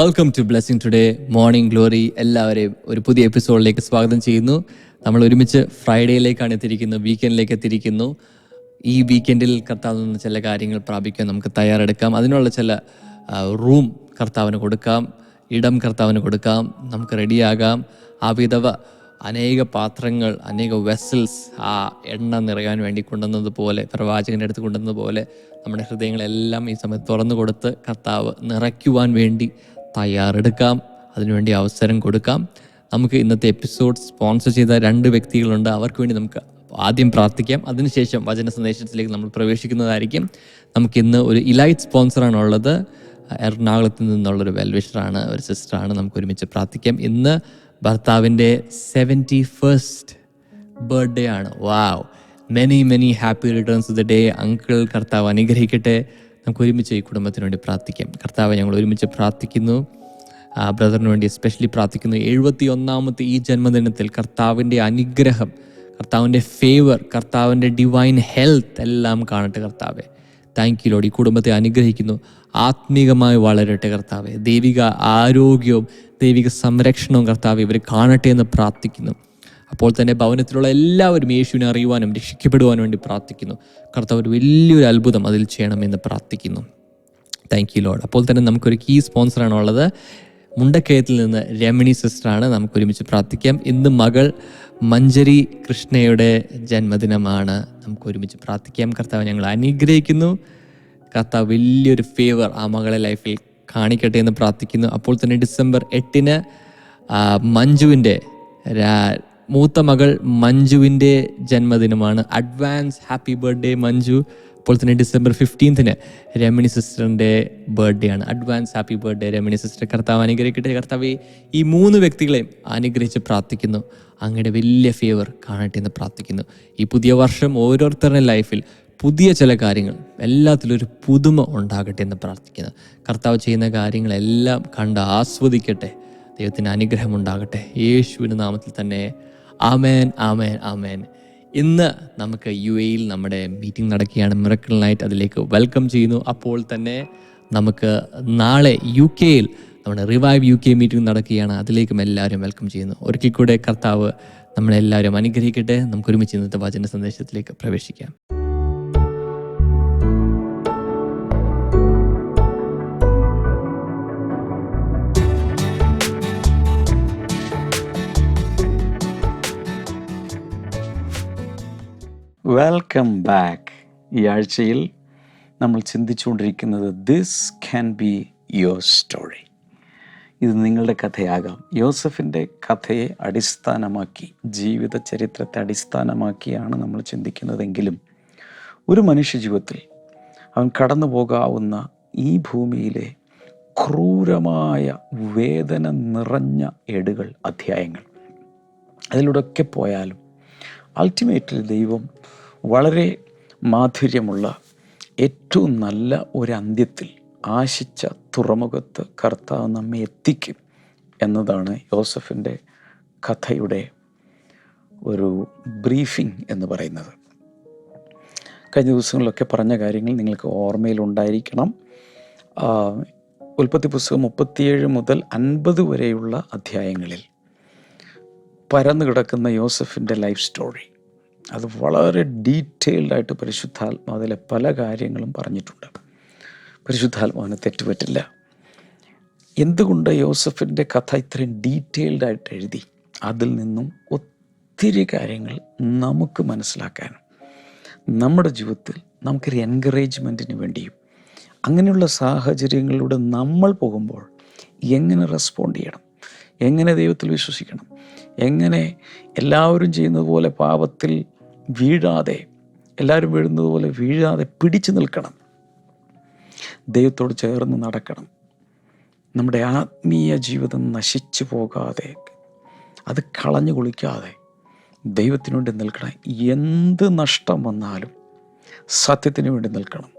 Welcome to blessing today morning glory എല്ലാവരെയും ഒരു പുതിയ എപ്പിസോഡിലേക്ക് സ്വാഗതം ചെയ്യുന്നു. നമ്മൾ ഒരുമിച്ച് ഫ്രൈഡേയിലേക്കാണ് എത്തിയിരിക്കുന്നത് വീക്കെൻഡിലേക്ക് എത്തിയിരിക്കുന്നു. ഈ വീക്കെൻഡിൽ കർത്താവിൽ നിന്ന് ചില കാര്യങ്ങൾ പ്രാപിക്കാൻ നമുക്ക് തയ്യാറെടുക്കാം. അതിനുള്ള ചില റൂം കർത്താവിന് കൊടുക്കാം ഇടം കർത്താവിന് കൊടുക്കാം നമുക്ക് റെഡിയാകാം ആ വിധവ അനേക പാത്രങ്ങൾ അനേക വെസൽസ് ആ എണ്ണ നിറയാൻ വേണ്ടി കൊണ്ടുവന്നതുപോലെ പ്രവാചകന്റെ അടുത്ത് കൊണ്ടുവന്നതുപോലെ നമ്മുടെ ഹൃദയങ്ങളെല്ലാം ഈ സമയത്ത് തുറന്നു കൊടുത്ത് കർത്താവ് നിറയ്ക്കുവാൻ വേണ്ടി തയ്യാറെടുക്കാം. അതിനുവേണ്ടി അവസരം കൊടുക്കാം. നമുക്ക് ഇന്നത്തെ എപ്പിസോഡ് സ്പോൺസർ ചെയ്ത രണ്ട് വ്യക്തികളുണ്ട്. അവർക്ക് വേണ്ടി നമുക്ക് ആദ്യം പ്രാർത്ഥിക്കാം. അതിനുശേഷം വചന സന്ദേശത്തിലേക്ക് നമ്മൾ പ്രവേശിക്കുന്നതായിരിക്കും. നമുക്കിന്ന് ഒരു ഇലൈറ്റ് സ്പോൺസറാണ് ഉള്ളത്. എറണാകുളത്ത് നിന്നുള്ളൊരു വെൽവിഷറാണ് ഒരു സിസ്റ്ററാണ് നമുക്ക് ഒരുമിച്ച് പ്രാർത്ഥിക്കാം. ഇന്ന് ഭർത്താവിന്റെ സെവന്റി ഫസ്റ്റ് ബർത്ത്ഡേ ആണ് wow many many happy returns the day uncle കർത്താവ് അനുഗ്രഹിക്കട്ടെ. നമുക്ക് ഒരുമിച്ച് ഈ കുടുംബത്തിന് വേണ്ടി പ്രാർത്ഥിക്കാം. കർത്താവ് ഞങ്ങൾ ഒരുമിച്ച് പ്രാർത്ഥിക്കുന്നു. ആ ബ്രദറിന് വേണ്ടി എസ്പെഷ്യലി പ്രാർത്ഥിക്കുന്നു. എഴുപത്തി ഒന്നാമത്തെ ഈ ജന്മദിനത്തിൽ കർത്താവിന്റെ അനുഗ്രഹം കർത്താവിന്റെ ഫേവർ കർത്താവിന്റെ ഡിവൈൻ ഹെൽത്ത് എല്ലാം കാണട്ടെ കർത്താവെ. താങ്ക് യു ലോഡ് ഈ കുടുംബത്തെ അനുഗ്രഹിക്കുന്നു. ആത്മീകമായി വളരട്ടെ കർത്താവെ. ദൈവിക ആരോഗ്യവും ദൈവിക സംരക്ഷണവും കർത്താവ് ഇവർ കാണട്ടെ എന്ന് പ്രാർത്ഥിക്കുന്നു. അപ്പോൾ തന്നെ ഭവനത്തിലുള്ള എല്ലാവരും യേശുവിനെ അറിയുവാനും രക്ഷിക്കപ്പെടുവാനും വേണ്ടി പ്രാർത്ഥിക്കുന്നു. കർത്താവ് ഒരു വലിയൊരു അത്ഭുതം അതിൽ ചെയ്യണമെന്ന് പ്രാർത്ഥിക്കുന്നു. താങ്ക് യു ലോഡ് അപ്പോൾ തന്നെ നമുക്കൊരു കീ സ്പോൺസറാണ് ഉള്ളത്. മുണ്ടക്കയത്തിൽ നിന്ന് രമണി സിസ്റ്ററാണ് നമുക്ക് ഒരുമിച്ച് പ്രാർത്ഥിക്കാം. ഇന്ന് മകൾ മഞ്ജരി കൃഷ്ണയുടെ ജന്മദിനമാണ്. നമുക്ക് ഒരുമിച്ച് പ്രാർത്ഥിക്കാം. കർത്താവ് ഞങ്ങൾ അനുഗ്രഹിക്കുന്നു. കർത്താവ് വലിയൊരു ഫേവർ ആ മകളെ ലൈഫിൽ കാണിക്കട്ടെ എന്ന് പ്രാർത്ഥിക്കുന്നു. അപ്പോൾ തന്നെ ഡിസംബർ എട്ടിന് മഞ്ജുവിന്റെ മൂത്ത മകൾ മഞ്ജുവിന്റെ ജന്മദിനമാണ്. Advance happy birthday Manju. അപ്പോൾ തന്നെ ഡിസംബർ ഫിഫ്റ്റീൻത്തിന് രമണി സിസ്റ്ററിന്റെ ബർത്ത്ഡേ ആണ്. Advance happy birthday Ramani sister കർത്താവ് അനുഗ്രഹിക്കട്ടെ. കർത്താവ് ഈ മൂന്ന് വ്യക്തികളെയും അനുഗ്രഹിച്ച് പ്രാർത്ഥിക്കുന്നു. അങ്ങയുടെ വലിയ ഫേവർ കാണട്ടെ എന്ന് പ്രാർത്ഥിക്കുന്നു. ഈ പുതിയ വർഷം ഓരോരുത്തരുടെ ലൈഫിൽ പുതിയ ചില കാര്യങ്ങൾ എല്ലാത്തിലും ഒരു പുതുമ ഉണ്ടാകട്ടെ എന്ന് പ്രാർത്ഥിക്കുന്നു. കർത്താവ് ചെയ്യുന്ന കാര്യങ്ങളെല്ലാം കണ്ട് ആസ്വദിക്കട്ടെ. ദൈവത്തിന് അനുഗ്രഹം ഉണ്ടാകട്ടെ. യേശുവിന്റെ നാമത്തിൽ തന്നെ ആമേൻ ആമേൻ ആമേൻ. ഇന്ന് നമുക്ക് യു എയിൽ നമ്മുടെ മീറ്റിംഗ് നടക്കുകയാണ്. മിറക്കിൾ നൈറ്റ് അതിലേക്ക് വെൽക്കം ചെയ്യുന്നു. അപ്പോൾ തന്നെ നമുക്ക് നാളെ യു കെയിൽ നമ്മുടെ റിവൈവ് യു കെ മീറ്റിംഗ് നടക്കുകയാണ്. അതിലേക്കും എല്ലാവരും വെൽക്കം ചെയ്യുന്നു. ഒരിക്കൽ കൂടെ കർത്താവ് നമ്മളെല്ലാവരും അനുഗ്രഹിക്കട്ടെ. നമുക്ക് ഒരുമിച്ച് ഇന്നത്തെ വചന സന്ദേശത്തിലേക്ക് പ്രവേശിക്കാം. വെൽക്കം ബാക്ക് ഈ ആഴ്ചയിൽ നമ്മൾ ചിന്തിച്ചുകൊണ്ടിരിക്കുന്നത് this can be your story ഇത് നിങ്ങളുടെ കഥയാകാം. യോസഫിന്റെ കഥയെ അടിസ്ഥാനമാക്കി ജീവിത ചരിത്രത്തെ അടിസ്ഥാനമാക്കിയാണ് നമ്മൾ ചിന്തിക്കുന്നതെങ്കിലും ഒരു മനുഷ്യ ജീവിതത്തിൽ അവൻ കടന്നു പോകാവുന്ന ഈ ഭൂമിയിലെ ക്രൂരമായ വേദന നിറഞ്ഞ ഏടുകൾ അധ്യായങ്ങൾ അതിലൂടെയൊക്കെ പോയാലും അൾട്ടിമേറ്റ്ലി ദൈവം വളരെ മാധുര്യമുള്ള ഏറ്റവും നല്ല ഒരു അന്ത്യത്തിൽ ആശിച്ച തുറമുഖത്ത് കർത്താവ് നമ്മെ എത്തിക്കും എന്നതാണ് യോസഫിന്റെ കഥയുടെ ഒരു ബ്രീഫിംഗ് എന്ന് പറയുന്നത്. കഴിഞ്ഞ ദിവസങ്ങളിലൊക്കെ പറഞ്ഞ കാര്യങ്ങൾ നിങ്ങൾക്ക് ഓർമ്മയിലുണ്ടായിരിക്കണം ഉൽപ്പത്തി പുസ്തകം മുപ്പത്തിയേഴ് മുതൽ അൻപത് വരെയുള്ള അധ്യായങ്ങളിൽ പരന്നു കിടക്കുന്ന യോസഫിന്റെ ലൈഫ് സ്റ്റോറി അത് വളരെ ഡീറ്റെയിൽഡായിട്ട് പരിശുദ്ധാത്മാ അതിലെ പല കാര്യങ്ങളും പറഞ്ഞിട്ടുണ്ട്. പരിശുദ്ധാത്മാവിന് തെറ്റുപറ്റില്ല. എന്തുകൊണ്ട് യോസഫിന്റെ കഥ ഇത്രയും ഡീറ്റെയിൽഡായിട്ട് എഴുതി? അതിൽ നിന്നും ഒത്തിരി കാര്യങ്ങൾ നമുക്ക് മനസ്സിലാക്കാനും നമ്മുടെ ജീവിതത്തിൽ നമുക്കൊരു എൻകറേജ്മെന്റിന് വേണ്ടിയും അങ്ങനെയുള്ള സാഹചര്യങ്ങളിലൂടെ നമ്മൾ പോകുമ്പോൾ എങ്ങനെ റെസ്പോണ്ട് ചെയ്യണം? എങ്ങനെ ദൈവത്തിൽ വിശ്വസിക്കണം? എങ്ങനെ എല്ലാവരും ചെയ്യുന്നത് പോലെ പാപത്തിൽ വീഴാതെ എല്ലാവരും വീഴുന്നത് പോലെ വീഴാതെ പിടിച്ചു നിൽക്കണം? ദൈവത്തോട് ചേർന്ന് നടക്കണം. നമ്മുടെ ആത്മീയ ജീവിതം നശിച്ചു പോകാതെ അത് കളഞ്ഞു കുളിക്കാതെ ദൈവത്തിനു വേണ്ടി നിൽക്കണം. എന്ത് നഷ്ടം വന്നാലും സത്യത്തിന് വേണ്ടി നിൽക്കണം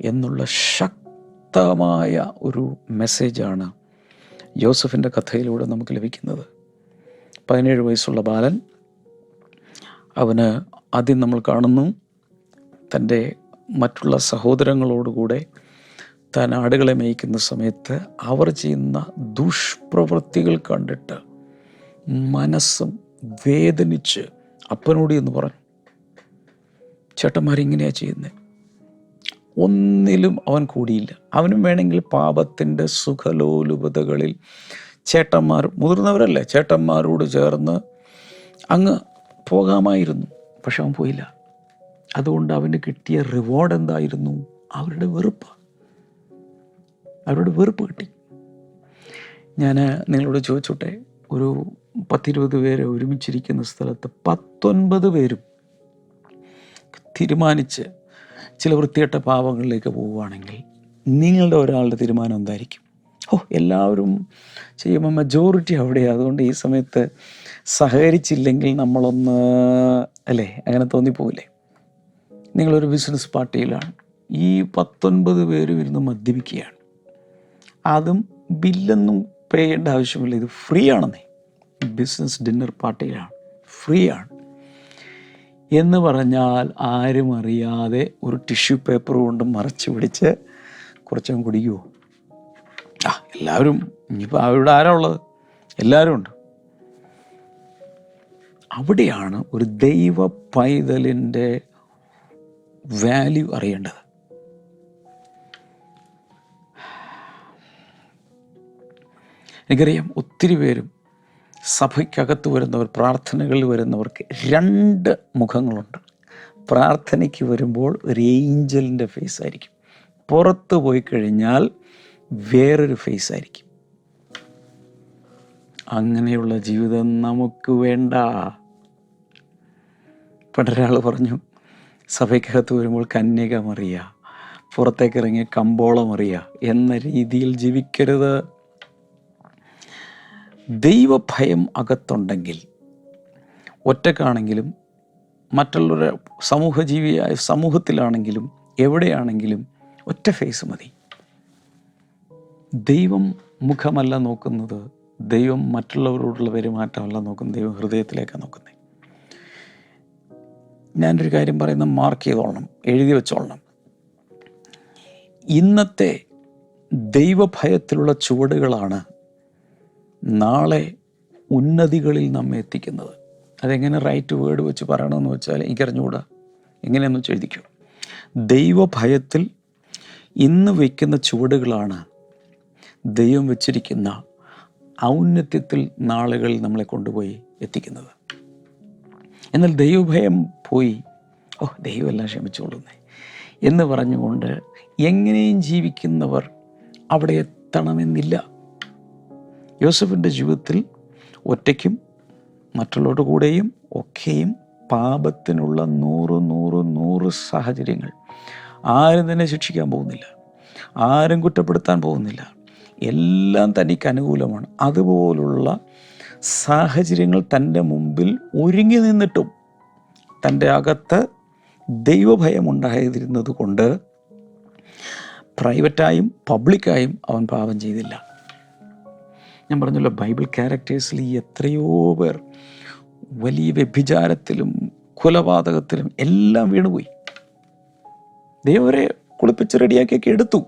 എന്നുള്ള ശക്തമായ ഒരു മെസ്സേജാണ് യോസഫിന്റെ കഥയിലൂടെ നമുക്ക് ലഭിക്കുന്നത്. പതിനേഴ് വയസ്സുള്ള ബാലൻ അവന് ആദ്യം നമ്മൾ കാണുന്നു തന്റെ മറ്റുള്ള സഹോദരങ്ങളോടുകൂടെ താൻ ആടുകളെ മേയ്ക്കുന്ന സമയത്ത് അവർ ചെയ്യുന്ന ദുഷ്പ്രവൃത്തികൾ കണ്ടിട്ട് മനസ്സും വേദനിച്ച് അപ്പനോട് എന്ന് പറഞ്ഞു ചേട്ടന്മാരിങ്ങനെയാണ് ചെയ്യുന്നത് ഒന്നിലും അവൻ കൂടിയില്ല. അവനും വേണമെങ്കിൽ പാപത്തിന്റെ സുഖലോലുപതകളിൽ ചേട്ടന്മാർ മുതിർന്നവരല്ലേ ചേട്ടന്മാരോട് ചേർന്ന് അങ്ങ് പോകാമായിരുന്നു. പക്ഷെ അവൻ പോയില്ല. അതുകൊണ്ട് അവന് കിട്ടിയ റിവാർഡ് എന്തായിരുന്നു? അവരുടെ വെറുപ്പ്. അവരുടെ വെറുപ്പ് കിട്ടി. ഞാൻ നിങ്ങളോട് ചോദിച്ചോട്ടെ ഒരു പത്തിരുപത് പേര് ഒരുമിച്ചിരിക്കുന്ന സ്ഥലത്ത് പത്തൊൻപത് പേരും തീരുമാനിച്ച് ചില വൃത്തികെട്ട പാവങ്ങളിലേക്ക് പോവുകയാണെങ്കിൽ നിങ്ങളുടെ ഒരാളുടെ തീരുമാനം എന്തായിരിക്കും? ഓ എല്ലാവരും ചെയ്യുമ്പോൾ മെജോറിറ്റി അവിടെയാണ് അതുകൊണ്ട് ഈ സമയത്ത് സഹകരിച്ചില്ലെങ്കിൽ നമ്മളൊന്ന് അല്ലേ? അങ്ങനെ തോന്നിപ്പോവില്ലേ? നിങ്ങളൊരു ബിസിനസ് പാർട്ടിയിലാണ്. ഈ പത്തൊൻപത് പേരും ഇരുന്ന് മദ്യപിക്കുകയാണ്. അതും ബില്ലൊന്നും പേ ചെയ്യേണ്ട ആവശ്യമില്ല. ഇത് ഫ്രീ ആണെന്നേ. ബിസിനസ് ഡിന്നർ പാർട്ടിയിലാണ് ഫ്രീ ആണ്. എന്ന് പറഞ്ഞാൽ ആരും അറിയാതെ ഒരു ടിഷ്യൂ പേപ്പർ കൊണ്ട് മറച്ചു പിടിച്ച് കുറച്ചും കുടിക്കുമോ ആ എല്ലാവരും ഇനിയിപ്പോൾ അവിടെ ആരാ ഉള്ളത്? എല്ലാവരും ഉണ്ട്. അവിടെയാണ് ഒരു ദൈവ പൈതലിന്റെ വാല്യൂ അറിയേണ്ടത്. എനിക്കറിയാം ഒത്തിരി പേരും സഭയ്ക്കകത്ത് വരുന്നവർ പ്രാർത്ഥനകളിൽ വരുന്നവർക്ക് രണ്ട് മുഖങ്ങളുണ്ട്. പ്രാർത്ഥനയ്ക്ക് വരുമ്പോൾ ഒരു ഏഞ്ചലിന്റെ ഫേസ് ആയിരിക്കും. പുറത്ത് പോയി കഴിഞ്ഞാൽ വേറൊരു ഫേസ് ആയിരിക്കും. അങ്ങനെയുള്ള ജീവിതം നമുക്ക് വേണ്ട. പണ്ടൊരാൾ പറഞ്ഞു സഭയ്ക്കകത്ത് വരുമ്പോൾ കന്യക പുറത്തേക്ക് ഇറങ്ങിയ കമ്പോളമറിയ എന്ന രീതിയിൽ ജീവിക്കരുത്. ദൈവഭയം അകത്തുണ്ടെങ്കിൽ ഒറ്റക്കാണെങ്കിലും മറ്റുള്ളവരുടെ സമൂഹജീവിയായ സമൂഹത്തിലാണെങ്കിലും എവിടെയാണെങ്കിലും ഒറ്റ ഫേസ് മതി. ദൈവം മുഖമല്ല നോക്കുന്നത് ദൈവം മറ്റുള്ളവരോടുള്ള പെരുമാറ്റമല്ല നോക്കുന്നത് ദൈവം ഹൃദയത്തിലേക്കാണ് നോക്കുന്നത് ഞാനൊരു കാര്യം പറയുന്ന മാർക്ക് ചെയ്തോളണം എഴുതി വെച്ചോളണം. ഇന്നത്തെ ദൈവഭയത്തിലുള്ള ചുവടുകളാണ് നാളെ ഉന്നതികളിൽ നമ്മെ എത്തിക്കുന്നത്. അതെങ്ങനെ റൈറ്റ് വേർഡ് വെച്ച് പറയണമെന്ന് വെച്ചാൽ എനിക്കറിഞ്ഞുകൂടാ. എങ്ങനെയെന്ന് വെച്ച് എഴുതിക്കോ. ദൈവഭയത്തിൽ ഇന്ന് വയ്ക്കുന്ന ചുവടുകളാണ് ദൈവം വെച്ചിരിക്കുന്ന ഔന്നത്യത്തിൽ നാളുകളിൽ നമ്മളെ കൊണ്ടുപോയി എത്തിക്കുന്നത്. എന്നാൽ ദൈവഭയം പോയി. ഓ ദൈവമെല്ലാം ക്ഷമിച്ചോളുന്നേ എന്ന് പറഞ്ഞുകൊണ്ട് എങ്ങനെയും ജീവിക്കുന്നവർ അവിടെ എത്തണമെന്നില്ല. യോസഫിന്റെ ജീവിതത്തിൽ ഒറ്റയ്ക്കും മറ്റുള്ളവരുടെ കൂടെയും ഒക്കെയും പാപത്തിനുള്ള നൂറ് നൂറ് നൂറ് സാഹചര്യങ്ങൾ. ആരും തന്നെ ശിക്ഷിക്കാൻ പോകുന്നില്ല. ആരും കുറ്റപ്പെടുത്താൻ പോകുന്നില്ല. എല്ലാം തനിക്ക് അനുകൂലമാണ്. അതുപോലുള്ള സാഹചര്യങ്ങൾ തന്റെ മുമ്പിൽ ഒരുങ്ങി നിന്നിട്ടും തന്റെ അകത്ത് ദൈവഭയം ഉണ്ടായിരുന്നത് കൊണ്ട് പ്രൈവറ്റായും പബ്ലിക്കായും അവൻ പാപം ചെയ്തില്ല. ഞാൻ പറഞ്ഞല്ലോ ബൈബിൾ ക്യാരക്ടേഴ്സിൽ ഈ എത്രയോ പേർ വലിയ വ്യഭിചാരത്തിലും കൊലപാതകത്തിലും എല്ലാം വീണുപോയി. ദൈവരെ കുളിപ്പിച്ച് റെഡിയാക്കിയൊക്കെ എടുത്തു.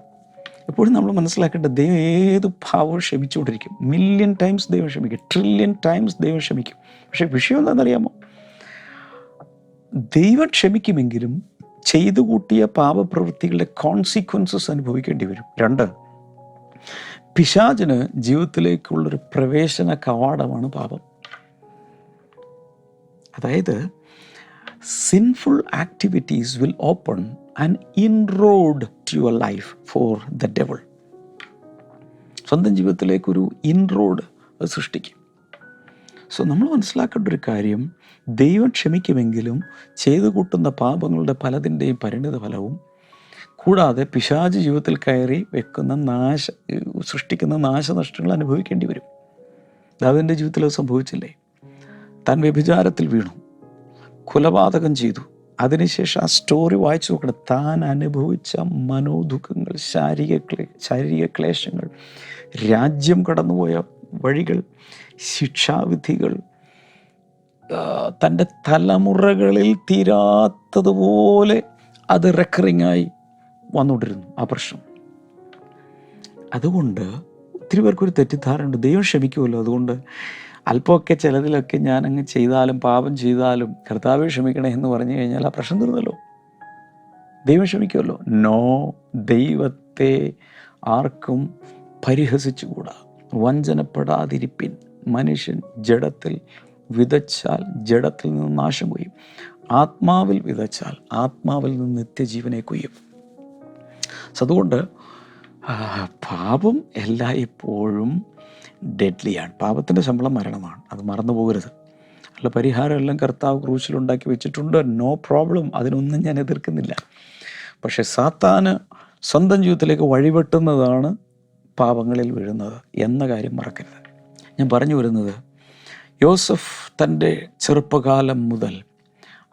എപ്പോഴും നമ്മൾ മനസ്സിലാക്കേണ്ടത് ദൈവം ഏത് ഭാവവും ക്ഷമിച്ചുകൊണ്ടിരിക്കും. മില്യൺ ടൈംസ് ദൈവം ക്ഷമിക്കും. ട്രില്യൺ ടൈംസ് ദൈവം ക്ഷമിക്കും. പക്ഷേ വിഷയം എന്താണെന്നറിയാമോ? ദൈവം ക്ഷമിക്കുമെങ്കിലും ചെയ്തു കൂട്ടിയ പാപപ്രവൃത്തികളുടെ കോൺസിക്വൻസസ് അനുഭവിക്കേണ്ടി വരും. രണ്ട് പിശാചിന് ജീവിതത്തിലേക്കുള്ളൊരു പ്രവേശന കവാടമാണ് പാപം. അതായത് sinful activities will open and inroad to your life for the devil സ്വന്തം ജീവിതത്തിലേക്കൊരു ഇൻറോഡ് സൃഷ്ടിക്കും. സോ നമ്മൾ മനസ്സിലാക്കേണ്ട ഒരു കാര്യം ദൈവം ക്ഷമിക്കുമെങ്കിലും ചെയ്തു കൂട്ടുന്ന പാപങ്ങളുടെ പലതിന്റെയും പരിണിത ഫലവും കൂടാതെ പിശാജ് ജീവിതത്തിൽ കയറി വെക്കുന്ന നാശ സൃഷ്ടിക്കുന്ന നാശനഷ്ടങ്ങൾ അനുഭവിക്കേണ്ടി വരും. ദാവിന്റെ ജീവിതത്തിൽ അത് സംഭവിച്ചില്ലേ? താൻ വ്യഭിചാരത്തിൽ വീണു. കൊലപാതകം ചെയ്തു. അതിനുശേഷം ആ സ്റ്റോറി വായിച്ചു നോക്കണം. താൻ അനുഭവിച്ച മനോദുഃഖങ്ങൾ ശാരീരിക ക്ലേ ശാരീരിക ക്ലേശങ്ങൾ രാജ്യം കടന്നുപോയ വഴികൾ ശിക്ഷാവിധികൾ തന്റെ തലമുറകളിൽ തീരാത്തതുപോലെ അത് റെക്കറിങ് ആയി. വന്നുകൊണ്ടിരുന്നു ആ പ്രശ്നം. അതുകൊണ്ട് ഒത്തിരി പേർക്കൊരു തെറ്റിദ്ധാരണയുണ്ട്. ദൈവം ക്ഷമിക്കുമല്ലോ. അതുകൊണ്ട് അല്പമൊക്കെ ചിലതിലൊക്കെ ഞാൻ അങ്ങ് ചെയ്താലും പാപം ചെയ്താലും കർത്താവെ ക്ഷമിക്കണേ എന്ന് പറഞ്ഞു കഴിഞ്ഞാൽ ആ പ്രശ്നം തീർന്നല്ലോ. ദൈവം ക്ഷമിക്കുമല്ലോ. നോ ദൈവത്തെ ആർക്കും പരിഹസിച്ചുകൂടാ. വഞ്ചനപ്പെടാതിരിപ്പിൻ മനുഷ്യൻ ജഡത്തിൽ വിതച്ചാൽ ജഡത്തിൽ നിന്ന് നാശം കൊയ്യും. ആത്മാവിൽ വിതച്ചാൽ ആത്മാവിൽ നിന്ന് നിത്യജീവനെ കൊയ്യും. So അതുകൊണ്ട് പാപം എല്ലായ്പ്പോഴും ഡെഡ്ലിയാണ് പാപത്തിന്റെ ശമ്പളം മരണമാണ്. അത് മറന്നു പോകരുത്. അല്ല പരിഹാരം എല്ലാം കർത്താവ് ക്രൂശിലുണ്ടാക്കി വെച്ചിട്ടുണ്ട്. നോ പ്രോബ്ലം അതിനൊന്നും ഞാൻ എതിർക്കുന്നില്ല. പക്ഷേ സാത്താന് സ്വന്തം ജീവിതത്തിലേക്ക് വഴിവെട്ടുന്നതാണ് പാപങ്ങളിൽ വീഴുന്നത് എന്ന കാര്യം മറക്കരുത്. ഞാൻ പറഞ്ഞു വരുന്നത് യോസഫ് തന്റെ ചെറുപ്പകാലം മുതൽ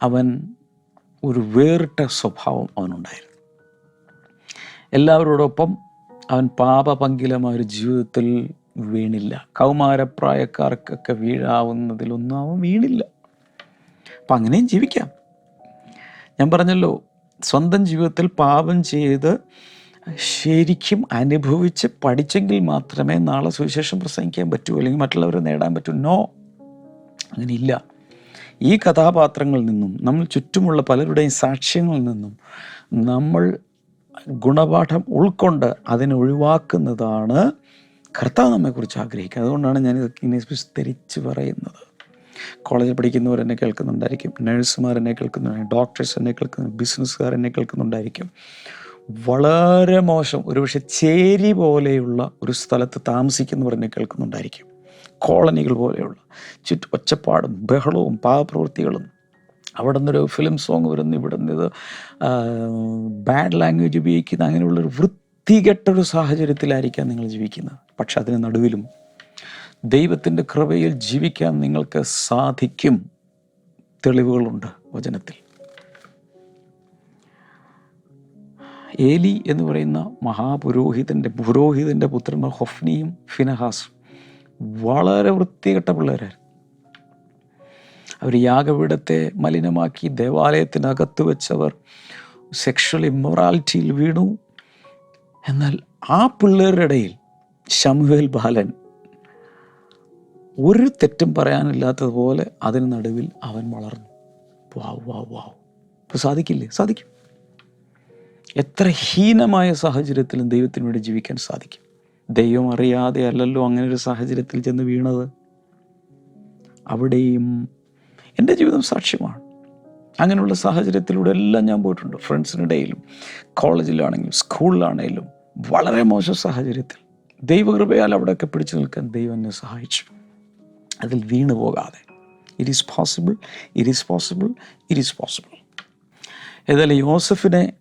അവൻ ഒരു വേറിട്ട സ്വഭാവം അവനുണ്ടായിരുന്നു. എല്ലാവരോടൊപ്പം അവൻ പാപപങ്കിലമായ ഒരു ജീവിതത്തിൽ വീണില്ല. കൗമാരപ്രായക്കാർക്കൊക്കെ വീഴാവുന്നതിലൊന്നും അവൻ വീണില്ല. അപ്പം അങ്ങനെയും ജീവിക്കാം. ഞാൻ പറഞ്ഞല്ലോ സ്വന്തം ജീവിതത്തിൽ പാപം ചെയ്ത് ശരിക്കും അനുഭവിച്ച് പഠിച്ചെങ്കിൽ മാത്രമേ നാളെ സുവിശേഷം പ്രസംഗിക്കാൻ പറ്റൂ അല്ലെങ്കിൽ മറ്റുള്ളവരെ നേടാൻ പറ്റൂ. നോ അങ്ങനെയില്ല. ഈ കഥാപാത്രങ്ങളിൽ നിന്നും നമ്മൾ ചുറ്റുമുള്ള പലരുടെയും സാക്ഷ്യങ്ങളിൽ നിന്നും നമ്മൾ ഗുണപാഠം ഉൾക്കൊണ്ട് അതിനെ ഒഴിവാക്കുന്നതാണ് കർത്താവ് നമ്മെക്കുറിച്ച് ആഗ്രഹിക്കുക അതുകൊണ്ടാണ് ഞാൻ ഇതൊക്കെ വിസ്തരിച്ച് പറയുന്നത്. കോളേജിൽ പഠിക്കുന്നവർ എന്നെ കേൾക്കുന്നുണ്ടായിരിക്കും. നഴ്സുമാർ എന്നെ കേൾക്കുന്നുണ്ടായിരിക്കും. ഡോക്ടേഴ്സ് എന്നെ കേൾക്കുന്നു ബിസിനസ്സുകാർ എന്നെ കേൾക്കുന്നുണ്ടായിരിക്കും. വളരെ മോശം ഒരുപക്ഷെ ചേരി പോലെയുള്ള ഒരു സ്ഥലത്ത് താമസിക്കുന്നവർ എന്നെ കേൾക്കുന്നുണ്ടായിരിക്കും. കോളനികൾ പോലെയുള്ള ചുറ്റു ഒച്ചപ്പാടും ബഹളവും പാവപ്രവൃത്തികളും അവിടെ നിന്നൊരു ഫിലിം സോങ് വരുന്നു. ഇവിടെ നിന്ന് ഇത് ബാഡ് ലാംഗ്വേജ് ഉപയോഗിക്കുന്ന അങ്ങനെയുള്ളൊരു വൃത്തികെട്ടൊരു സാഹചര്യത്തിലായിരിക്കാം നിങ്ങൾ ജീവിക്കുന്നത്. പക്ഷെ അതിന് നടുവിലും ദൈവത്തിന്റെ കൃപയിൽ ജീവിക്കാൻ നിങ്ങൾക്ക് സാധിക്കും തെളിവുകളുണ്ട് വചനത്തിൽ. ഏലി എന്ന് പറയുന്ന മഹാപുരോഹിതന്റെ പുരോഹിതന്റെ പുത്രന്മാർ ഹൊഫ്നിയും ഫിനഹാസും വളരെ വൃത്തികെട്ട പിള്ളേരായിരുന്നു. അവർ യാഗപീഠത്തെ മലിനമാക്കി ദേവാലയത്തിനകത്ത് വെച്ചവർ സെക്ഷൽ ഇമ്മൊറാലിറ്റിയിൽ വീണു. എന്നാൽ ആ പിള്ളേരുടെ ഇടയിൽ ശമുവേൽ ബാലൻ ഒരു തെറ്റും പറയാനില്ലാത്തതുപോലെ അതിന് നടുവിൽ അവൻ വളർന്നു. വാവ് വാവ് വാവ് ഇപ്പോൾ സാധിക്കില്ലേ? സാധിക്കും. എത്ര ഹീനമായ സാഹചര്യത്തിലും ദൈവത്തിന് വേണ്ടി ജീവിക്കാൻ സാധിക്കും. ദൈവം അറിയാതെ അല്ലല്ലോ അങ്ങനെ ഒരു സാഹചര്യത്തിൽ ചെന്ന് വീണത്. അവിടെയും എന്റെ ജീവിതം സാക്ഷ്യമാണ്. അങ്ങനെയുള്ള സാഹചര്യത്തിലൂടെ എല്ലാം ഞാൻ പോയിട്ടുണ്ട്. ഫ്രണ്ട്സിനിടയിലും കോളേജിലാണെങ്കിലും സ്കൂളിലാണെങ്കിലും വളരെ മോശം സാഹചര്യത്തിൽ. ദൈവകൃപയാൽ അവിടെയൊക്കെ പിടിച്ചു നിൽക്കാൻ ദൈവം എന്നെ സഹായിച്ചു. അതിൽ വീണു പോകാതെ. It is possible it is possible it is possible ഏതായാലും യോസഫിനെ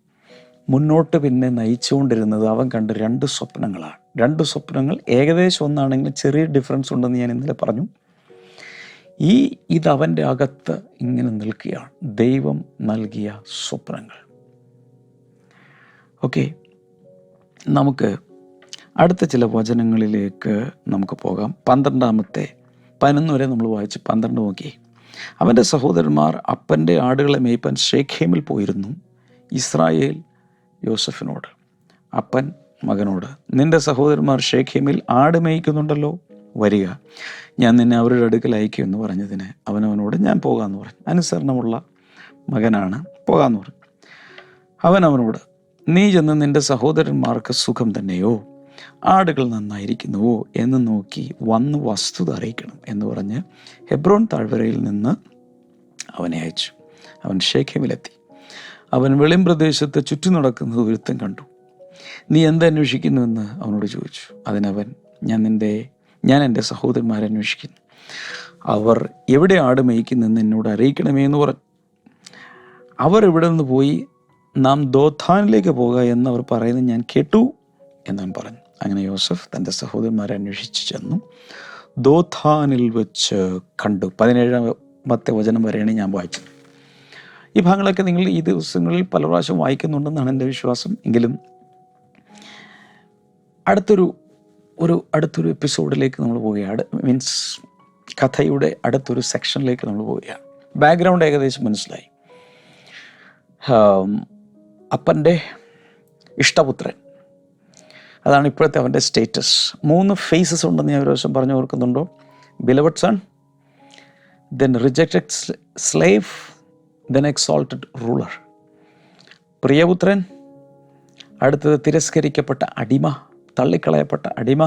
മുന്നോട്ട് പിന്നെ നയിച്ചുകൊണ്ടിരുന്നത് അവൻ കണ്ട രണ്ട് സ്വപ്നങ്ങളാണ്. രണ്ട് സ്വപ്നങ്ങൾ ഏകദേശം ഒന്നാണെങ്കിലും ചെറിയ ഡിഫറൻസ് ഉണ്ടെന്ന് ഞാൻ ഇന്നലെ പറഞ്ഞു. ഈ ഇതവന്റെ അകത്ത് ഇങ്ങനെ നിൽക്കുകയാണ്. ദൈവം നൽകിയ സ്വപ്നങ്ങൾ. ഓക്കെ നമുക്ക് അടുത്ത ചില വചനങ്ങളിലേക്ക് നമുക്ക് പോകാം. പന്ത്രണ്ടാമത്തെ പതിനൊന്ന് വരെ നമ്മൾ വായിച്ച് പന്ത്രണ്ട് നോക്കി. അവന്റെ സഹോദരന്മാർ അപ്പന്റെ ആടുകളെ മേയ്പ്പാൻ ഷേഖേമിൽ പോയിരുന്നു ഇസ്രായേൽ യോസഫിനോട്. അപ്പൻ മകനോട് നിന്റെ സഹോദരന്മാർ ഷേഖേമിൽ ആട് മേയ്ക്കുന്നുണ്ടല്ലോ വരിക. ഞാൻ നിന്നെ അവരുടെ അടുക്കൽ അയക്കും എന്ന് പറഞ്ഞതിന് അവനവനോട് ഞാൻ പോകാമെന്ന് പറഞ്ഞു. അനുസരണമുള്ള മകനാണ് പോകാമെന്ന് പറഞ്ഞു. അവൻ അവനോട് നീ ചെന്ന് നിന്റെ സഹോദരന്മാർക്ക് സുഖം തന്നെയോ? ആടുകൾ നന്നായിരിക്കുന്നുവോ? എന്ന് നോക്കി വന്ന് വസ്തുത അറിയിക്കണം എന്ന് പറഞ്ഞ് ഹെബ്രോൺ താഴ്വരയിൽ നിന്ന് അവനെ അയച്ചു. അവൻ ഷേഖേമിലെത്തി അവൻ വെളിം പ്രദേശത്ത് ചുറ്റി നടക്കുന്നത് ഒരുത്തം കണ്ടു. നീ എന്തന്വേഷിക്കുന്നുവെന്ന് അവനോട് ചോദിച്ചു. അതിനവൻ ഞാൻ നിന്റെ ഞാൻ എന്റെ സഹോദരന്മാരെ അന്വേഷിക്കുന്നു. അവർ എവിടെ ആട് മേയ്ക്കുന്നെന്ന് എന്നോട് അറിയിക്കണമേ എന്ന് പറഞ്ഞു. അവർ ഇവിടെ നിന്ന് പോയി? നാം ദോഥാനിലേക്ക് പോകുക എന്നവർ പറയുന്നത് ഞാൻ കേട്ടു എന്നവൻ പറഞ്ഞു അങ്ങനെ യോസഫ് തന്റെ സഹോദരന്മാരെ അന്വേഷിച്ച് ചെന്നു. ദോഥാനിൽ വെച്ച് കണ്ടു. പതിനേഴാമത്തെ വചനം വരെയാണ് ഞാൻ വായിച്ചത്. ഈ ഭാഗങ്ങളൊക്കെ നിങ്ങൾ ഈ ദിവസങ്ങളിൽ പല പ്രാവശ്യം വായിക്കുന്നുണ്ടെന്നാണ് എന്റെ വിശ്വാസം. എങ്കിലും അടുത്തൊരു ഒരു അടുത്തൊരു എപ്പിസോഡിലേക്ക് നമ്മൾ പോവുകയാണ്. മീൻസ് കഥയുടെ അടുത്തൊരു സെക്ഷനിലേക്ക് നമ്മൾ പോവുകയാണ്. ബാക്ക്ഗ്രൗണ്ട് ഏകദേശം മനസ്സിലായി. അപ്പന്റെ ഇഷ്ടപുത്രൻ. അതാണ് ഇപ്പോഴത്തെ അവന്റെ സ്റ്റേറ്റസ് മൂന്ന് ഫേസസ് ഉണ്ടെന്ന് ഞാൻ ഒരു ദിവസം പറഞ്ഞു ഓർക്കുന്നുണ്ടോ? Beloved son then rejected slave then exalted ruler പ്രിയപുത്രൻ അടുത്തത് തിരസ്കരിക്കപ്പെട്ട അടിമ. തള്ളിക്കളയപ്പെട്ട അടിമ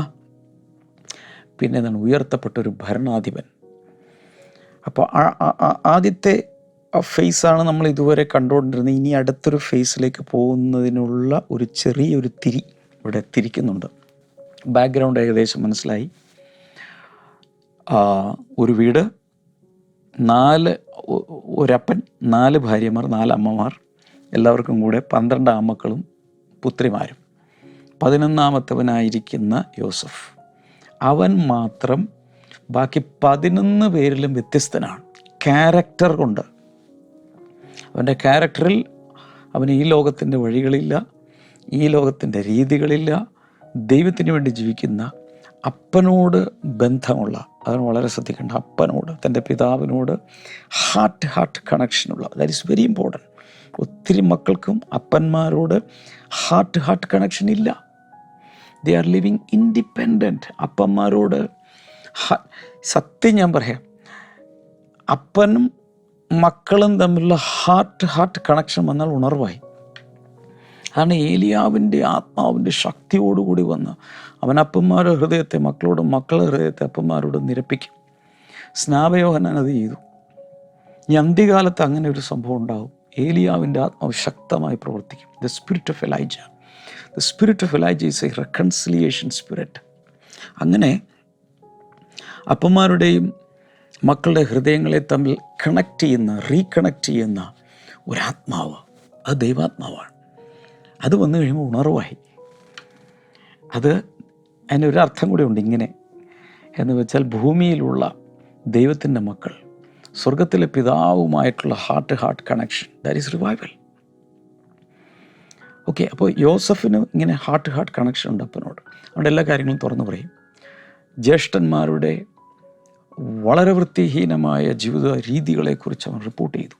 പിന്നെ എന്താണ് ഉയർത്തപ്പെട്ട ഒരു ഭരണാധിപൻ. അപ്പോൾ ആദ്യത്തെ ഫേസാണ് നമ്മൾ ഇതുവരെ കണ്ടുകൊണ്ടിരുന്നത്. ഇനി അടുത്തൊരു ഫേസിലേക്ക് പോകുന്നതിനുള്ള ഒരു ചെറിയൊരു തിരി ഇവിടെ തിരിക്കുന്നുണ്ട്. ബാക്ക്ഗ്രൗണ്ട് ഏകദേശം മനസ്സിലായി. ഒരു വീട് നാല് ഒരപ്പൻ നാല് ഭാര്യമാർ നാല് അമ്മമാർ എല്ലാവർക്കും കൂടെ പന്ത്രണ്ട് ആമക്കളും പുത്രിമാരും. പതിനൊന്നാമത്തവനായിരിക്കുന്ന യോസഫ്. അവൻ മാത്രം ബാക്കി പതിനൊന്ന് പേരിലും വ്യത്യസ്തനാണ്. ക്യാരക്ടർ കൊണ്ട്. അവന്റെ ക്യാരക്ടറിൽ അവന് ഈ ലോകത്തിന്റെ വഴികളില്ല ഈ ലോകത്തിന്റെ രീതികളില്ല ദൈവത്തിന് വേണ്ടി ജീവിക്കുന്ന അപ്പനോട് ബന്ധമുള്ള അതാണ് വളരെ ശ്രദ്ധിക്കേണ്ട അപ്പനോട് തന്റെ പിതാവിനോട് ഹാർട്ട് ഹാർട്ട് കണക്ഷനുള്ള ദാറ്റ് ഈസ് വെരി ഇമ്പോർട്ടന്റ് ഒത്തിരി മക്കൾക്കും അപ്പന്മാരോട് ഹാർട്ട് ഹാർട്ട് കണക്ഷൻ ഇല്ല. ദേ ആർ ലിവിങ് ഇൻഡിപെൻഡന്റ് അപ്പന്മാരോട് സത്യം ഞാൻ പറയാം. അപ്പനും മക്കളും തമ്മിലുള്ള ഹാർട്ട് ഹാർട്ട് കണക്ഷൻ വന്നാൽ ഉണർവായി. അതാണ് ഏലിയാവിന്റെ ആത്മാവിന്റെ ശക്തിയോടുകൂടി വന്ന് അവൻ അപ്പന്മാരുടെ ഹൃദയത്തെ മക്കളോടും മക്കളുടെ ഹൃദയത്തെ അപ്പന്മാരോടും നിരപ്പിക്കും. സ്നാപയോഹനൻ അത് ചെയ്തു. ഈ അന്ത്യകാലത്ത് അങ്ങനെ ഒരു സംഭവം ഉണ്ടാവും. ഏലിയാവിന്റെ ആത്മാവ് ശക്തമായി പ്രവർത്തിക്കും. The spirit of Elijah the spirit of Elijah is a reconciliation spirit അങ്ങനെ അപ്പന്മാരുടെയും മക്കളുടെ ഹൃദയങ്ങളെ തമ്മിൽ കണക്ട് ചെയ്യുന്ന റീകണക്ട് ചെയ്യുന്ന ഒരാത്മാവ്. അത് ദൈവാത്മാവാണ്. അത് വന്നു കഴിയുമ്പോൾ ഉണർവായി. അത് അതിനൊരർത്ഥം കൂടി ഉണ്ട് ഇങ്ങനെ. എന്ന് വെച്ചാൽ ഭൂമിയിലുള്ള ദൈവത്തിന്റെ മക്കൾ സ്വർഗത്തിലെ പിതാവുമായിട്ടുള്ള heart heart connection that is revival okay അപ്പോൾ യോസഫിന് ഇങ്ങനെ ഹാർട്ട് ഹാർട്ട് കണക്ഷൻ ഉണ്ട് അപ്പനോട്. അതുകൊണ്ട് എല്ലാ കാര്യങ്ങളും തുറന്നു പറയും. ജ്യേഷ്ഠന്മാരുടെ വളരെ വൃത്തിഹീനമായ ജീവിത രീതികളെക്കുറിച്ച് അവൻ റിപ്പോർട്ട് ചെയ്തു.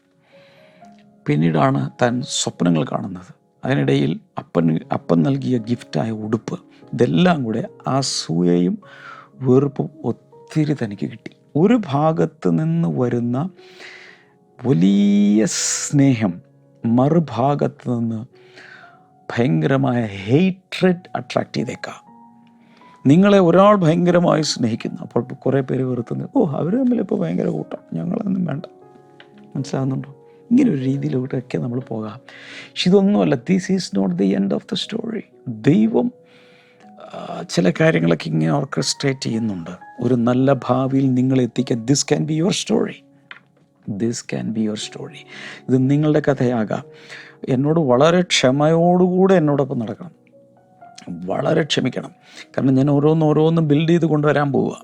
പിന്നീടാണ് താൻ സ്വപ്നങ്ങൾ കാണുന്നത്. അതിനിടയിൽ അപ്പൻ അപ്പൻ നൽകിയ ഗിഫ്റ്റായ ഉടുപ്പ് ഇതെല്ലാം കൂടെ അസൂയയും വെറുപ്പും ഒത്തിരി തനിക്ക് കിട്ടി. ഒരു ഭാഗത്ത് നിന്ന് വരുന്ന വലിയ സ്നേഹം മറുഭാഗത്ത് നിന്ന് ഭയങ്കരമായ ഹെയ്ട്രഡ് അട്രാക്റ്റ് ചെയ്തേക്കാം. നിങ്ങളെ ഒരാൾ ഭയങ്കരമായി സ്നേഹിക്കുന്നു. അപ്പോൾ കുറേ പേര് വെറുത്തുന്നു ഓ അവർ തമ്മിൽ ഇപ്പോൾ ഭയങ്കര കൂട്ടം. ഞങ്ങളൊന്നും വേണ്ട. മനസ്സിലാകുന്നുണ്ടോ ഇങ്ങനെ ഒരു രീതിയിലൂടെയൊക്കെ നമ്മൾ പോകാം. പക്ഷെ ഇതൊന്നുമല്ല. This is not the end of the story ദൈവം ചില കാര്യങ്ങളൊക്കെ ഇങ്ങനെ ഓർക്കസ്ട്രേറ്റ് ചെയ്യുന്നുണ്ട്. ഒരു നല്ല ഭാവിയിൽ നിങ്ങളെ എത്തിക്കാൻ this can be your story this can be your story ഇത് നിങ്ങളുടെ കഥയാകാം. എന്നോട് വളരെ ക്ഷമയോടുകൂടെ എന്നോടൊപ്പം നടക്കണം. വളരെ ക്ഷമിക്കണം. കാരണം ഞാൻ ഓരോന്ന് ഓരോന്നും ബിൽഡ് ചെയ്ത് കൊണ്ടുവരാൻ പോവുക.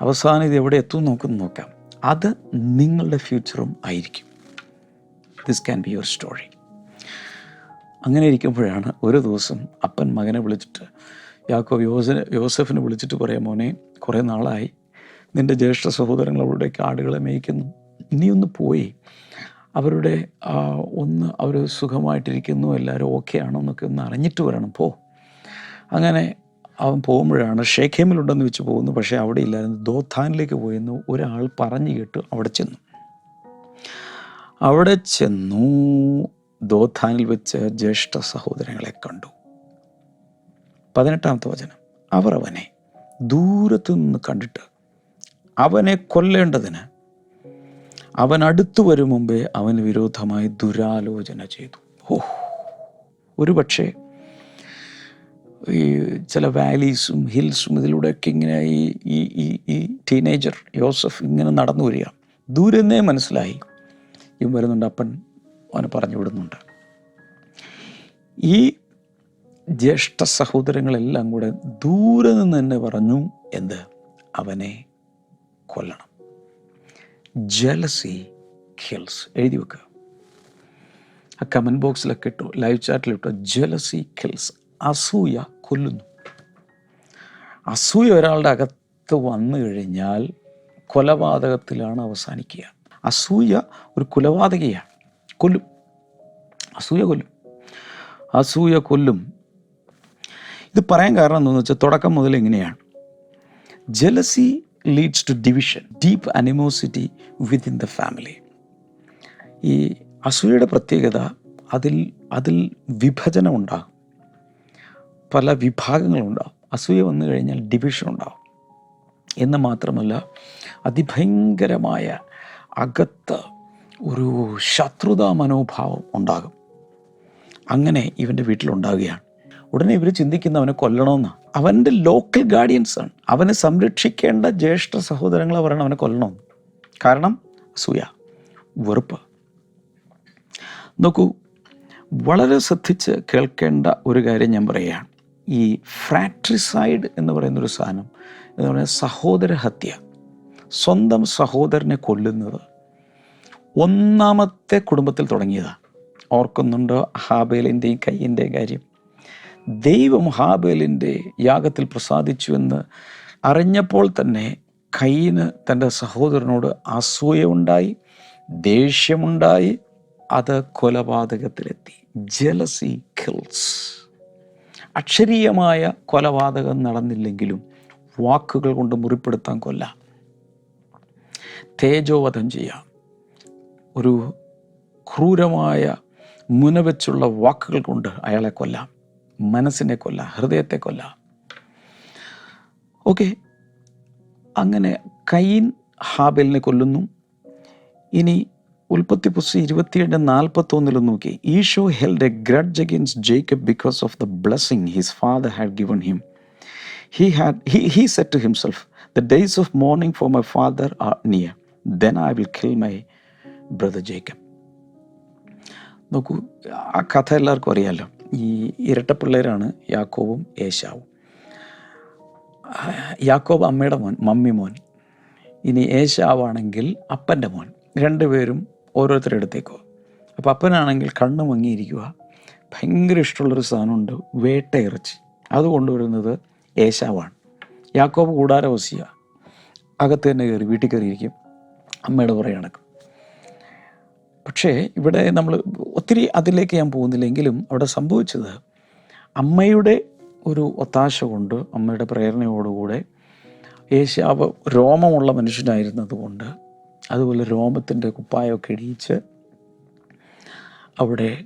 അവസാനം ഇത് എവിടെ എത്തും നോക്കുന്നു നോക്കാം. അത് നിങ്ങളുടെ ഫ്യൂച്ചറും ആയിരിക്കും. This can be your story അങ്ങനെ ഇരിക്കുമ്പോഴാണ് ഒരു ദിവസം അപ്പൻ മകനെ വിളിച്ചിട്ട് യാക്കോ യോസിനെ യോസഫിനെ വിളിച്ചിട്ട് പറയാം മോനെ കുറേ നാളായി. നിന്റെ ജ്യേഷ്ഠ സഹോദരങ്ങൾ അവരുടെ ആടുകളെ മേയ്ക്കുന്നു. നീ ഒന്ന് പോയി. അവരുടെ ഒന്ന് അവർ സുഖമായിട്ടിരിക്കുന്നു എല്ലാവരും ഓക്കെ ആണോ എന്നൊക്കെ ഒന്ന് അറിഞ്ഞിട്ട് വരണം പോ. അങ്ങനെ അവൻ പോകുമ്പോഴാണ് ഷേഖേമിലുണ്ടെന്ന് വെച്ച് പോകുന്നു പക്ഷേ അവിടെ ഇല്ലായിരുന്നു. ദോത്താനിലേക്ക് പോയെന്ന് ഒരാൾ പറഞ്ഞു കേട്ട് അവിടെ ചെന്നു. അവിടെ ചെന്നു ദോത്താനിൽ വെച്ച് ജ്യേഷ്ഠ സഹോദരങ്ങളെ കണ്ടു. പതിനെട്ടാമത്തെ വചനം. അവർ അവനെ ദൂരത്തു നിന്ന് കണ്ടിട്ട് അവനെ കൊല്ലേണ്ടതിന് അവൻ അടുത്തു വരും മുമ്പേ അവന് വിരോധമായി ദുരാലോചന ചെയ്തു. ഓ ഒരുപക്ഷെ ഈ ചില വാലീസും ഹിൽസും ഇതിലൂടെയൊക്കെ ഇങ്ങനെ ഈ ഈ ഈ ഈ ടീനേജർ യോസഫ് ഇങ്ങനെ നടന്നു വരിക ദൂരെന്നേ മനസ്സിലായി. ഇവൻ വരുന്നുണ്ട് അപ്പൻ അവനെ പറഞ്ഞു വിടുന്നുണ്ട്. ഈ ജ്യേഷ്ഠ സഹോദരങ്ങളെല്ലാം കൂടെ ദൂരെ നിന്ന് തന്നെ പറഞ്ഞു എന്ത്? അവനെ കൊല്ലണം. ജലസി കിൽസ് എഴുതി വെക്കുക. ആ കമന്റ് ബോക്സിലൊക്കെ ഇട്ടു ലൈവ് ചാറ്റിൽ ഇട്ടു ജലസി കിൽസ് അസൂയ കൊല്ലുന്നു. അസൂയ ഒരാളുടെ അകത്ത് വന്നു കഴിഞ്ഞാൽ കൊലപാതകത്തിലാണ് അവസാനിക്കുക. അസൂയ ഒരു കൊലപാതകയാണ്. കൊല്ലും. അസൂയ കൊല്ലും. അസൂയ കൊല്ലും. ഇത് പറയാൻ കാരണം എന്താണെന്ന് വെച്ചാൽ തുടക്കം മുതൽ എങ്ങനെയാണ് jealousy leads to division deep animosity within the family ഈ അസൂയയുടെ പ്രത്യേകത അതിൽ അതിൽ വിഭജനം ഉണ്ടാകും. പല വിഭാഗങ്ങളുണ്ടാകും അസൂയ വന്നു കഴിഞ്ഞാൽ ഡിവിഷൻ ഉണ്ടാകും എന്ന് മാത്രമല്ല അതിഭയങ്കരമായ അകത്ത് ഒരു ശത്രുതാ മനോഭാവം ഉണ്ടാകും. അങ്ങനെ ഇവന്റെ വീട്ടിലുണ്ടാകുകയാണ് ഉടനെ ഇവർ ചിന്തിക്കുന്ന അവനെ കൊല്ലണമെന്നാണ് അവന്റെ ലോക്കൽ ഗാർഡിയൻസ് ആണ്. അവനെ സംരക്ഷിക്കേണ്ട ജ്യേഷ്ഠ സഹോദരങ്ങളെ പറയണം അവനെ കൊല്ലണമെന്ന് കാരണം അസൂയ വെറുപ്പ്. നോക്കൂ വളരെ ശ്രദ്ധിച്ച് കേൾക്കേണ്ട ഒരു കാര്യം ഞാൻ പറയുകയാണ്. ഈ ഫ്രാട്രിസൈഡ് എന്ന് പറയുന്ന ഒരു സാധനം എന്ന് പറയുന്നത് സഹോദര ഹത്യ സ്വന്തം സഹോദരനെ കൊല്ലുന്നത് ഒന്നാമത്തെ കുടുംബത്തിൽ തുടങ്ങിയതാണ് ഓർക്കുന്നുണ്ടോ ഹാബേലിന്റെയും കയ്യന്റെയും കാര്യം? ദൈവം ഹാബേലിന്റെ യാഗത്തിൽ പ്രസാദിച്ചു എന്ന് അറിഞ്ഞപ്പോൾ തന്നെ കയ്യിന് തന്റെ സഹോദരനോട് അസൂയ ഉണ്ടായി ദേഷ്യമുണ്ടായി. അത് കൊലപാതകത്തിലെത്തി. ജലസി കിൽസ് അക്ഷരീയമായ കൊലപാതകം നടന്നില്ലെങ്കിലും വാക്കുകൾ കൊണ്ട് മുറിപ്പെടുത്താൻ കൊല്ലാം. തേജോവധം ചെയ്യാം. ഒരു ക്രൂരമായ മുനവെച്ചുള്ള വാക്കുകൾ കൊണ്ട് അയാളെ കൊല്ലാം. മനസ്സിനെ കൊല്ലാം ഹൃദയത്തെ കൊല്ലാം. ഓക്കെ. അങ്ങനെ കൈൻ ഹാബേലിനെ കൊല്ലുന്നു. ഇനി ഉൽപ്പത്തി പുസ്തകം ഇരുപത്തിയേഴ് നാൽപ്പത്തൊന്നിൽ നോക്കി. Esau held a grudge against Jacob because of the blessing his father had given him he had he he set to himself the days of mourning for my father are near then I will kill my brother Jacob നോക്കൂ ആ കഥ എല്ലാവർക്കും അറിയാമല്ലോ ഈ ഇരട്ടപ്പിള്ളേരാണ് യാക്കോബും ഏശാവും. യാക്കോബ് അമ്മയുടെ മോൻ മമ്മി മോൻ. ഇനി ഏശാവാണെങ്കിൽ അപ്പന്റെ മോൻ. രണ്ടുപേരും ഓരോരുത്തരുടെ അടുത്തേക്കോ. അപ്പോൾ അപ്പനാണെങ്കിൽ കണ്ണ് മങ്ങിയിരിക്കുക. ഭയങ്കര ഇഷ്ടമുള്ളൊരു സാധനമുണ്ട് വേട്ട ഇറച്ചി അത് കൊണ്ടുവരുന്നത് ഏശാവാണ്. യാക്കോബ് കൂടാരവസിയ അകത്ത് തന്നെ കയറി വീട്ടിൽ കയറിയിരിക്കും. അമ്മയുടെ പുറകെ നടക്കും. പക്ഷേ ഇവിടെ നമ്മൾ ഒത്തിരി അതിലേക്ക് ഞാൻ പോകുന്നില്ലെങ്കിലും അവിടെ സംഭവിച്ചത് അമ്മയുടെ ഒരു ഒത്താശ കൊണ്ട് അമ്മയുടെ പ്രേരണയോടുകൂടെ യേശാവ് രോമമുള്ള മനുഷ്യനായിരുന്നതുകൊണ്ട് അതുപോലെ രോമത്തിന്റെ കുപ്പായമൊക്കെ ഇടിയിച്ച് അവിടെ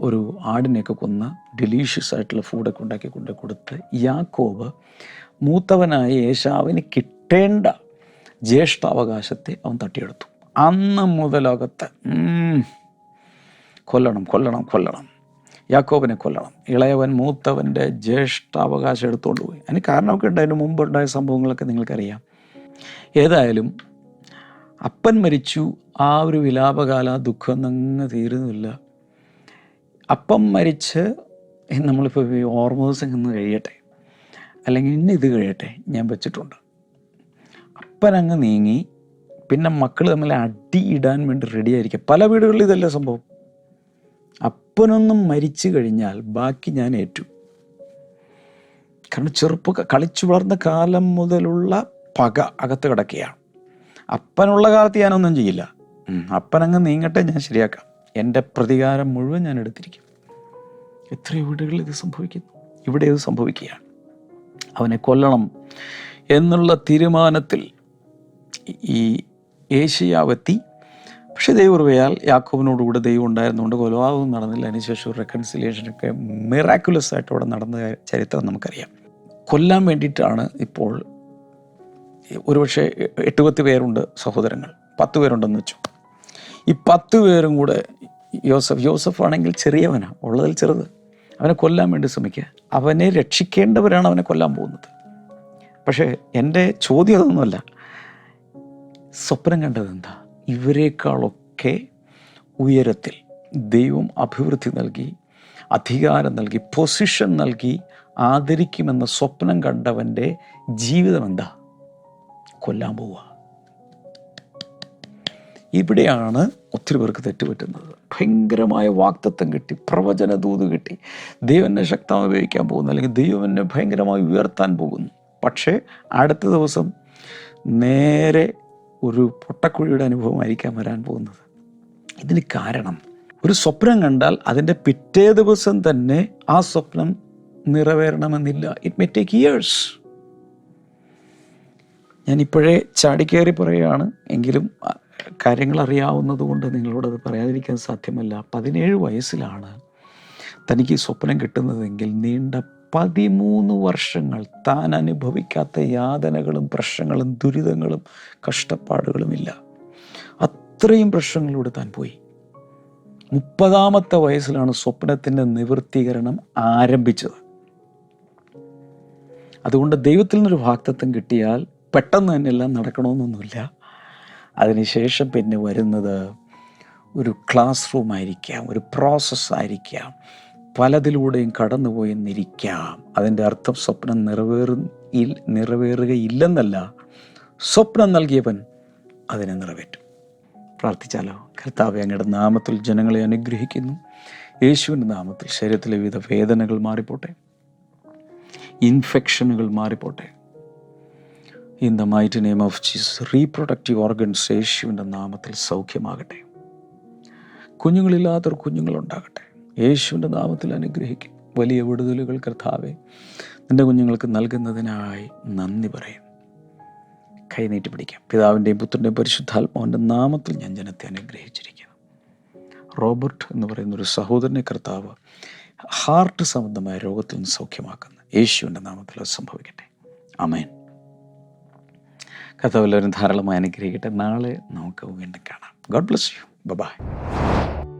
ഒരു ആടിനെയൊക്കെ കൊന്ന് ഡെലീഷ്യസ് ആയിട്ടുള്ള ഫുഡൊക്കെ ഉണ്ടാക്കി കൊണ്ട് കൊടുത്ത് യാക്കോബ് മൂത്തവനായ യേശാവിന് കിട്ടേണ്ട ജ്യേഷ്ഠാവകാശത്തെ അവൻ തട്ടിയെടുത്തു. അന്ന് മുതലകത്ത് കൊല്ലണം കൊല്ലണം കൊല്ലണം. യാക്കോബിനെ കൊല്ലണം. ഇളയവൻ മൂത്തവന്റെ ജ്യേഷ്ഠാവകാശം എടുത്തുകൊണ്ട് പോയി. അതിന് കാരണമൊക്കെ ഉണ്ട്. അതിന് മുമ്പ് ഉണ്ടായ സംഭവങ്ങളൊക്കെ നിങ്ങൾക്കറിയാം. ഏതായാലും അപ്പൻ മരിച്ചു. ആ ഒരു വിലാപകാല ദുഃഖം അങ്ങ് തീരുന്നില്ല. അപ്പം മരിച്ച് നമ്മളിപ്പോൾ ഈ ഓർമ്മ ദിവസം ഇന്ന് കഴിയട്ടെ. അല്ലെങ്കിൽ ഇന്ന് ഇത് കഴിയട്ടെ. ഞാൻ വെച്ചിട്ടുണ്ട്. അപ്പൻ അങ്ങ് നീങ്ങി. പിന്നെ മക്കൾ തമ്മിൽ അടിയിടാൻ വേണ്ടി റെഡി ആയിരിക്കും പല വീടുകളിലും ഇതല്ല സംഭവം. അപ്പനൊന്നും മരിച്ചു കഴിഞ്ഞാൽ ബാക്കി ഞാൻ ഏറ്റു. കാരണം ചെറുപ്പ കളിച്ചു വളർന്ന കാലം മുതലുള്ള പക അകത്ത് കിടക്കുകയാണ് അപ്പനുള്ള കാലത്ത് ഞാനൊന്നും ചെയ്യില്ല. അപ്പനങ്ങ് നീങ്ങട്ടെ ഞാൻ ശരിയാക്കാം. എന്റെ പ്രതികാരം മുഴുവൻ ഞാൻ എടുത്തിരിക്കും. എത്ര വീടുകളിൽ ഇത് സംഭവിക്കുന്നു. ഇവിടെ ഇത് സംഭവിക്കുകയാണ്. അവനെ കൊല്ലണം എന്നുള്ള തീരുമാനത്തിൽ ഈ ഏഷ്യാവെത്തി പക്ഷേ ദൈവകൃപയാൽ യാക്കോബിനോടുകൂടെ ദൈവം ഉണ്ടായിരുന്നുകൊണ്ട് കൊലപാതകം നടന്നില്ല. അതിനുശേഷം റെക്കൺസിലിയേഷനൊക്കെ മിറാക്കുലസ് ആയിട്ട് അവിടെ നടന്ന ചരിത്രം നമുക്കറിയാം. കൊല്ലാൻ വേണ്ടിയിട്ടാണ് ഇപ്പോൾ ഒരുപക്ഷെ എട്ട് പത്ത് പേരുണ്ട് സഹോദരങ്ങൾ. പത്ത് പേരുണ്ടെന്ന് വെച്ചു. ഈ പത്ത് പേരും കൂടെ യോസഫ് യോസഫ് ആണെങ്കിൽ ചെറിയവനാണ് ഉള്ളതിൽ ചെറുത്. അവനെ കൊല്ലാൻ വേണ്ടി ശ്രമിക്കുക. അവനെ രക്ഷിക്കേണ്ടവരാണ് അവനെ കൊല്ലാൻ പോകുന്നത്. പക്ഷേ എന്റെ ചോദ്യം അതൊന്നുമല്ല. സ്വപ്നം കണ്ടത് എന്താ? ഇവരെക്കാളൊക്കെ ഉയരത്തിൽ ദൈവം അഭിവൃദ്ധി നൽകി അധികാരം നൽകി പൊസിഷൻ നൽകി ആദരിക്കുമെന്ന സ്വപ്നം കണ്ടവന്റെ ജീവിതം എന്താ? കൊല്ലാൻ പോവുക. ഇവിടെയാണ് ഒത്തിരി പേർക്ക് തെറ്റുപറ്റുന്നത്. ഭയങ്കരമായ വാക്തത്വം കിട്ടി പ്രവചന ദൂത് കിട്ടി ദൈവനെ ശക്തമായി ഉപയോഗിക്കാൻ പോകുന്നു അല്ലെങ്കിൽ ദൈവം ഭയങ്കരമായി ഉയർത്താൻ പോകുന്നു. പക്ഷേ അടുത്ത ദിവസം നേരെ ഒരു പൊട്ടക്കുഴിയുടെ അനുഭവമായിരിക്കാം വരാൻ പോകുന്നത്. ഇതിന് കാരണം ഒരു സ്വപ്നം കണ്ടാൽ അതിന്റെ പിറ്റേ ദിവസം തന്നെ ആ സ്വപ്നം നിറവേറണമെന്നില്ല. ഇറ്റ് മേ ടേക്ക് ഇയേഴ്സ് ഞാൻ ഇപ്പോഴേ ചാടിക്കയറി പറയുകയാണ്. എങ്കിലും കാര്യങ്ങൾ അറിയാവുന്നതുകൊണ്ട് നിങ്ങളോടത് പറയാതിരിക്കാൻ സാധ്യമല്ല. പതിനേഴ് വയസ്സിലാണ് തനിക്ക് സ്വപ്നം കിട്ടുന്നതെങ്കിൽ നീണ്ട പതിമൂന്ന് വർഷങ്ങൾ താൻ അനുഭവിക്കാത്ത യാതനകളും പ്രശ്നങ്ങളും ദുരിതങ്ങളും കഷ്ടപ്പാടുകളുമില്ല അത്രയും പ്രശ്നങ്ങളിലൂടെ താൻ പോയി. മുപ്പതാമത്തെ വയസ്സിലാണ് സ്വപ്നത്തിന്റെ നിവൃത്തീകരണം ആരംഭിച്ചത്. അതുകൊണ്ട് ദൈവത്തിൽ നിന്നൊരു വാക്തത്വം കിട്ടിയാൽ പെട്ടെന്ന് തന്നെ എല്ലാം നടക്കണമെന്നൊന്നുമില്ല. അതിനുശേഷം പിന്നെ വരുന്നത് ഒരു ക്ലാസ് റൂം ആയിരിക്കാം ഒരു പ്രോസസ്സ് ആയിരിക്കാം പലതിലൂടെയും കടന്നുപോയി എന്നിരിക്കാം അതിന്റെ അർത്ഥം സ്വപ്നം നിറവേറു നിറവേറുകയില്ലെന്നല്ല. സ്വപ്നം നൽകിയവൻ അതിനെ നിറവേറ്റും. പ്രാർത്ഥിച്ചാലോ? കർത്താവ് അങ്ങയുടെ നാമത്തിൽ ജനങ്ങളെ അനുഗ്രഹിക്കുന്നു. യേശുവിന്റെ നാമത്തിൽ ശരീരത്തിലെ വിവിധ വേദനകൾ മാറിപ്പോട്ടെ. ഇൻഫെക്ഷനുകൾ മാറിപ്പോട്ടെ. In the might name of Jesus reproductive organs യേശുവിന്റെ നാമത്തിൽ സൗഖ്യമാകട്ടെ. കുഞ്ഞുങ്ങളില്ലാത്തൊരു കുഞ്ഞുങ്ങളുണ്ടാകട്ടെ. യേശുവിന്റെ നാമത്തിൽ അനുഗ്രഹിക്കും. വലിയ വിടുതലുകൾ കർത്താവെ നിന്റെ കുഞ്ഞുങ്ങൾക്ക് നൽകുന്നതിനായി നന്ദി പറയും. കൈനീട്ടി പിടിക്കാം. പിതാവിന്റെയും പുത്രന്റെയും പരിശുദ്ധാത്മാവിന്റെ നാമത്തിൽ ഞാൻ ജനത്തെ അനുഗ്രഹിച്ചിരിക്കുന്നു. റോബർട്ട് എന്ന് പറയുന്ന ഒരു സഹോദരനെ കർത്താവ് ഹാർട്ട് സംബന്ധമായ രോഗത്തിൽ നിന്ന് സൗഖ്യമാക്കുന്നു. യേശുവിന്റെ നാമത്തിൽ അത് സംഭവിക്കട്ടെ. അമേൻ കർത്താവ് എല്ലാവരും ധാരാളമായി അനുഗ്രഹിക്കട്ടെ. നാളെ നമുക്ക് വീണ്ടും കാണാം. God bless you. ബൈ.